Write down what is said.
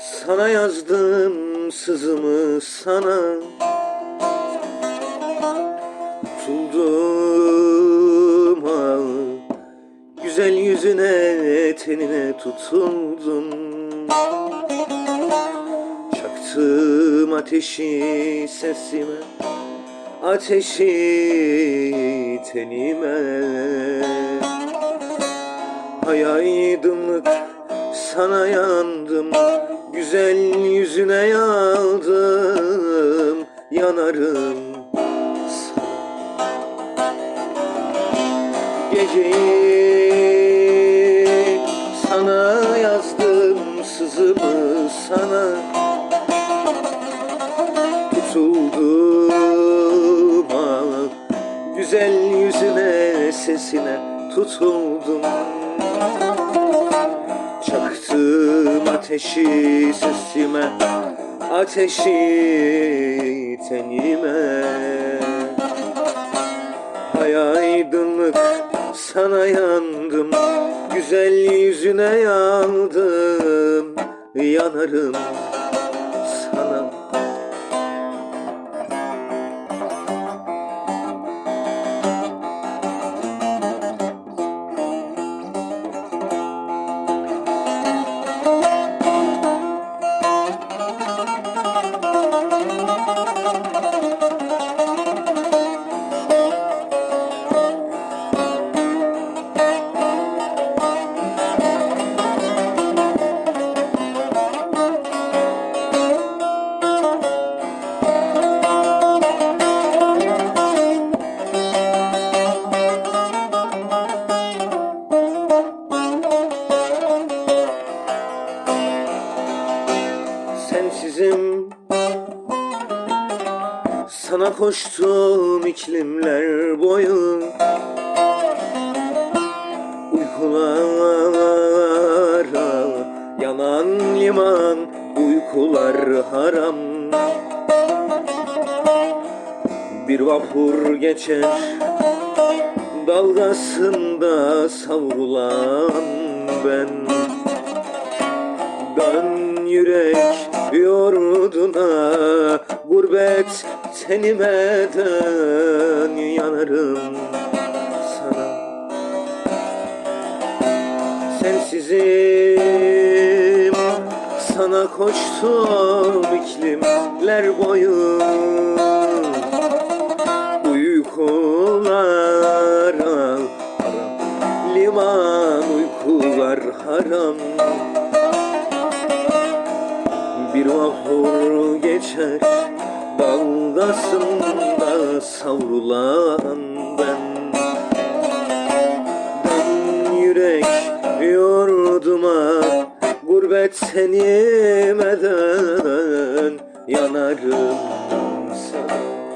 Sana yazdım sızımı sana. Tutuldum ha Güzel yüzüne tenine tutuldum. Çaktım ateşi sesime Ateşi tenime Hay aydınlık sana yandım. Güzel yüzüne yandım Yanarım. Geceyi sana yazdım Sızımı sana. Tutuldum ah, Güzel yüzüne sesine tutuldum Çaktım ateşi sesime Ateşi tenime. Hay aydınlık sana yandım Güzel yüzüne yandım Yanarım Sensizim Sana koştum iklimler boyu. Uykulara yanan liman Uykular haram. Bir vapur geçer Dalgasında savrulan ben. Dön yürek yurduna Gurbet tenime dön Yanarım sana. Sensizim Sana koştum iklimler boyu. Uykulara haram Liman uykular haram bir vapur geçer. Dalgasında savrulan ben. Ben yürek yurduma Gurbet senime dön Yanarım sana